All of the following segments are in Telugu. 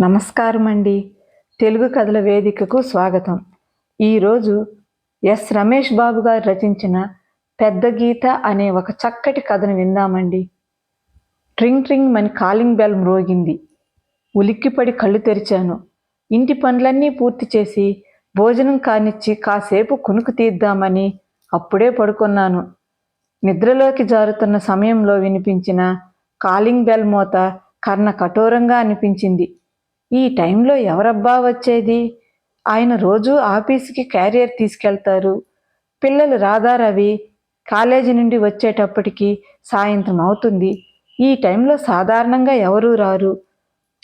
నమస్కారం అండి తెలుగు కథల వేదికకు స్వాగతం. ఈరోజు ఎస్ రమేష్ బాబు గారు రచించిన పెద్ద గీత అనే ఒక చక్కటి కథను విందామండి. ట్రింగ్ ట్రింగ్ మని కాలింగ్ బెల్ మ్రోగింది. ఉలిక్కిపడి కళ్ళు తెరిచాను. ఇంటి పనులన్నీ పూర్తి చేసి భోజనం కానిచ్చి కాసేపు కునుకు తీద్దామని అప్పుడే పడుకున్నాను. నిద్రలోకి జారుతున్న సమయంలో వినిపించిన కాలింగ్ బెల్ మోత కర్ణ కఠోరంగా అనిపించింది. ఈ టైంలో ఎవరబ్బా వచ్చేది? ఆయన రోజు ఆఫీస్కి క్యారియర్ తీసుకెళ్తారు. పిల్లలు రాధారవి కాలేజీ నుండి వచ్చేటప్పటికి సాయంత్రం అవుతుంది. ఈ టైంలో సాధారణంగా ఎవరూ రారు.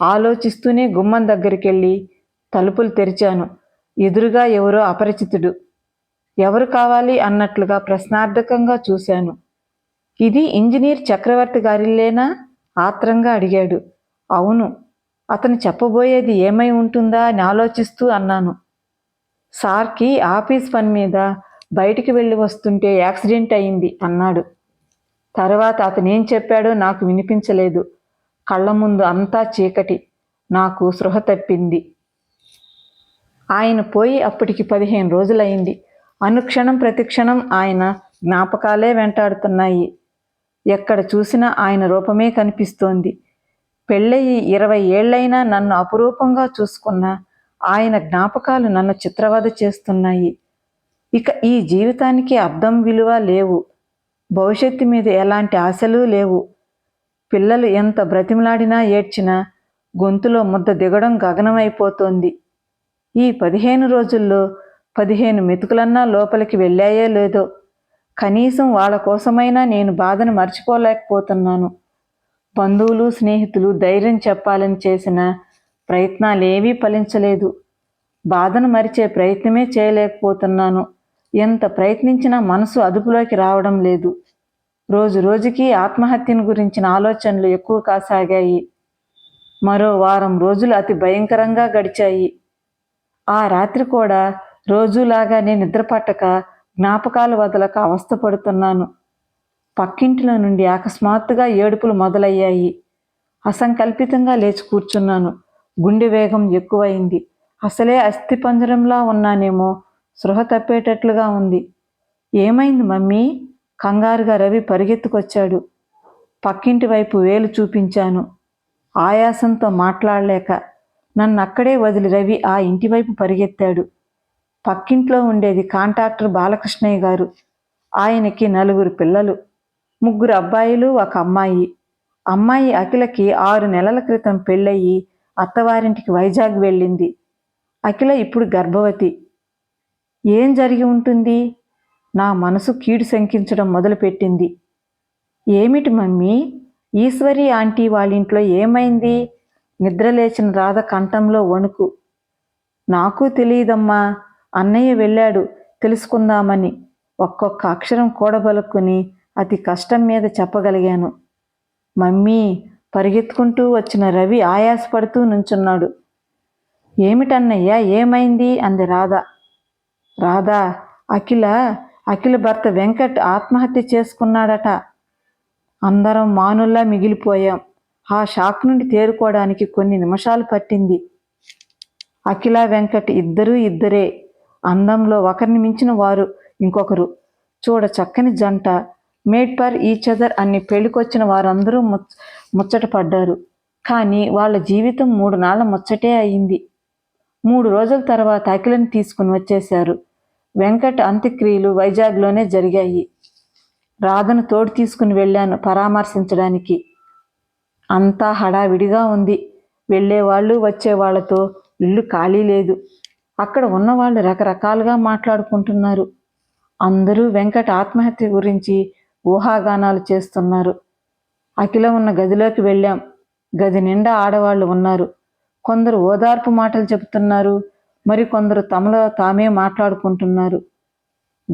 ఆలోచిస్తూనే గుమ్మం దగ్గరికి వెళ్ళి తలుపులు తెరిచాను. ఎదురుగా ఎవరో అపరిచితుడు. ఎవరు కావాలి అన్నట్లుగా ప్రశ్నార్థకంగా చూశాను. ఇది ఇంజనీర్ చక్రవర్తి గారిల్లేనా? ఆత్రంగా అడిగాడు. అవును అతను చెప్పబోయేది ఏమై ఉంటుందా అని ఆలోచిస్తూ అన్నాను. సార్కి ఆఫీస్ పని మీద బయటికి వెళ్ళి వస్తుంటే యాక్సిడెంట్ అయింది అన్నాడు. తర్వాత అతను ఏం చెప్పాడో నాకు వినిపించలేదు. కళ్ళ ముందు అంతా చీకటి. నాకు సృహ తప్పింది. ఆయన పోయి అప్పటికి పదిహేను రోజులైంది అనుక్షణం ప్రతిక్షణం ఆయన జ్ఞాపకాలే వెంటాడుతున్నాయి. ఎక్కడ చూసినా ఆయన రూపమే కనిపిస్తోంది. పెళ్ళయి ఇరవై ఏళ్ళైనా నన్ను అపురూపంగా చూసుకున్న ఆయన జ్ఞాపకాలు నన్ను చిత్రవద చేస్తున్నాయి. ఇక ఈ జీవితానికి అర్థం విలువ లేవు. భవిష్యత్తు మీద ఎలాంటి ఆశలు లేవు. పిల్లలు ఎంత బ్రతిమలాడినా ఏడ్చినా గొంతులో ముద్ద దిగడం గగనమైపోతోంది. ఈ పదిహేను రోజుల్లో పదిహేను మెతుకులన్నా లోపలికి వెళ్ళాయో లేదో కనీసం వాళ్ళ కోసమైనా నేను బాధను మర్చిపోలేకపోతున్నాను. బంధువులు స్నేహితులు ధైర్యం చెప్పాలని చేసిన ప్రయత్నాలేవీ ఫలించలేదు. బాధను మరిచే ప్రయత్నమే చేయలేకపోతున్నాను. ఎంత ప్రయత్నించినా మనసు అదుపులోకి రావడం లేదు. రోజు రోజుకి ఆత్మహత్యను గురించిన ఆలోచనలు ఎక్కువ కాసాగాయి. మరో వారం రోజులు అతి భయంకరంగా గడిచాయి. ఆ రాత్రి కూడా రోజులాగానే నిద్రపట్టక జ్ఞాపకాలు వదలక అవస్థపడుతున్నాను. పక్కింటిలో నుండి అకస్మాత్తుగా ఏడుపులు మొదలయ్యాయి. అసంకల్పితంగా లేచి కూర్చున్నాను. గుండె వేగం ఎక్కువైంది. అసలే అస్థిపంజరంలా ఉన్నానేమో. సృహ తప్పేటట్లుగా ఉంది. ఏమైంది మమ్మీ? కంగారుగా రవి పరిగెత్తుకొచ్చాడు. పక్కింటి వైపు వేలు చూపించాను. ఆయాసంతో మాట్లాడలేక. నన్ను అక్కడే వదిలి రవి ఆ ఇంటి వైపు పరిగెత్తాడు. పక్కింట్లో ఉండేది కాంట్రాక్టర్ బాలకృష్ణయ్య గారు. ఆయనకి నలుగురు పిల్లలు. ముగ్గురు అబ్బాయిలు ఒక అమ్మాయి. అమ్మాయి అఖిలకి ఆరు నెలల క్రితం పెళ్ళయి అత్తవారింటికి వైజాగ్ వెళ్ళింది. అఖిల ఇప్పుడు గర్భవతి. ఏం జరిగి ఉంటుంది? నా మనసు కీడు శంకించడం మొదలుపెట్టింది. ఏమిటి మమ్మీ? ఈశ్వరి ఆంటీ వాళ్ళ ఇంట్లో ఏమైంది నిద్రలేచిన రాధ కంఠంలో వణుకు. నాకు తెలియదమ్మా అన్నయ్య వెళ్ళాడు తెలుసుకుందామని. ఒక్కొక్క అక్షరం కూడబలుక్కుని అతి కష్టం మీద చెప్పగలిగాను. మమ్మీ పరిగెత్తుకుంటూ వచ్చిన రవి ఆయాసపడుతూ నుంచున్నాడు. ఏమిటన్నయ్యా ఏమైంది? అంది రాధ. రాధా అఖిల అఖిల భర్త వెంకట్ ఆత్మహత్య చేసుకున్నాడట. అందరం మానుల్లా మిగిలిపోయాం. ఆ షాక్ నుండి తేరుకోవడానికి కొన్ని నిమిషాలు పట్టింది. అఖిల వెంకట్ ఇద్దరూ ఇద్దరే. అందంలో ఒకరిని మించిన వారు ఇంకొకరు. చూడ చక్కని జంట. మేడ్ ఫర్ ఈచ్ అదర్ అని పెళ్ళికొచ్చిన వారందరూ ముచ్చ ముచ్చట పడ్డారు. కానీ వాళ్ళ జీవితం మూడు నాళ్ళ ముచ్చటే అయింది. మూడు రోజుల తర్వాత అఖిలను తీసుకుని వచ్చేశారు. వెంకట్ అంత్యక్రియలు వైజాగ్లోనే జరిగాయి. రాధను తోడు తీసుకుని వెళ్ళాను పరామర్శించడానికి. అంతా హడావిడిగా ఉంది. వెళ్ళేవాళ్ళు వచ్చేవాళ్ళతో ఇల్లు ఖాళీ లేదు. అక్కడ ఉన్నవాళ్ళు రకరకాలుగా మాట్లాడుకుంటున్నారు. అందరూ వెంకట ఆత్మహత్య గురించి ఊహాగానాలు చేస్తున్నారు. అఖిల ఉన్న గదిలోకి వెళ్ళాం. గది నిండా ఆడవాళ్ళు ఉన్నారు. కొందరు ఓదార్పు మాటలు చెబుతున్నారు. మరికొందరు తమలో తామే మాట్లాడుకుంటున్నారు.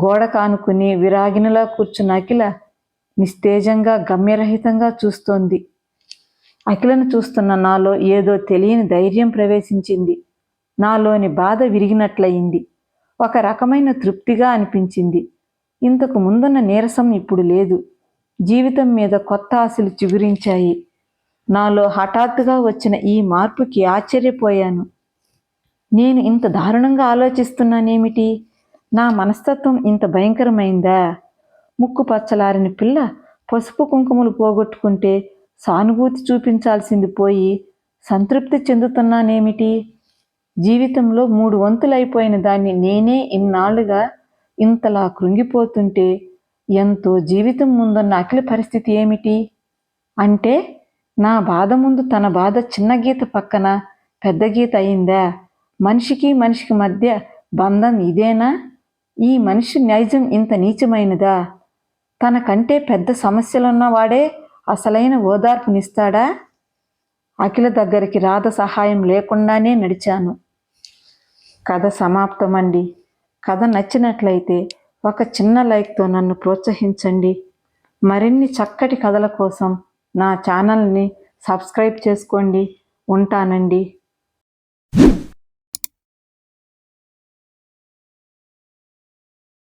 గోడ కానుకుని విరాగినిలా కూర్చున్న అఖిల నిస్తేజంగా గమ్యరహితంగా చూస్తోంది. అఖిలను చూస్తున్న నాలో ఏదో తెలియని ధైర్యం ప్రవేశించింది. నాలోని బాధ విరిగినట్లయింది. ఒక రకమైన తృప్తిగా అనిపించింది. ఇంతకు ముందున్న నీరసం ఇప్పుడు లేదు. జీవితం మీద కొత్త ఆశలు చిగురించాయి. నాలో హఠాత్తుగా వచ్చిన ఈ మార్పుకి ఆశ్చర్యపోయాను. నేను ఇంత దారుణంగా ఆలోచిస్తున్నానేమిటి? నా మనస్తత్వం ఇంత భయంకరమైందా? ముక్కు పచ్చలారిన పిల్ల పసుపు కుంకుమలు పోగొట్టుకుంటే సానుభూతి చూపించాల్సింది పోయి సంతృప్తి చెందుతున్నానేమిటి? జీవితంలో మూడు వంతులైపోయిన దాన్ని నేనే ఇన్నాళ్ళుగా ఇంతలా కృంగిపోతుంటే ఎంతో జీవితం ముందున్న అఖిల పరిస్థితి ఏమిటి? అంటే నా బాధ ముందు తన బాధ చిన్న గీత పక్కన పెద్ద గీత అయిందా? మనిషికి మనిషికి మధ్య బంధం ఇదేనా? ఈ మనిషి నైజం ఇంత నీచమైనదా? తనకంటే పెద్ద సమస్యలున్నవాడే అసలైన ఓదార్పునిస్తాడా? అఖిల దగ్గరికి రాధ సహాయం లేకుండానే నడిచాను. కథ సమాప్తమండి. కథ నచ్చినట్లయితే ఒక చిన్న లైక్తో నన్ను ప్రోత్సహించండి. మరిన్ని చక్కటి కథల కోసం నా ఛానల్ని సబ్స్క్రైబ్ చేసుకోండి. ఉంటానండి.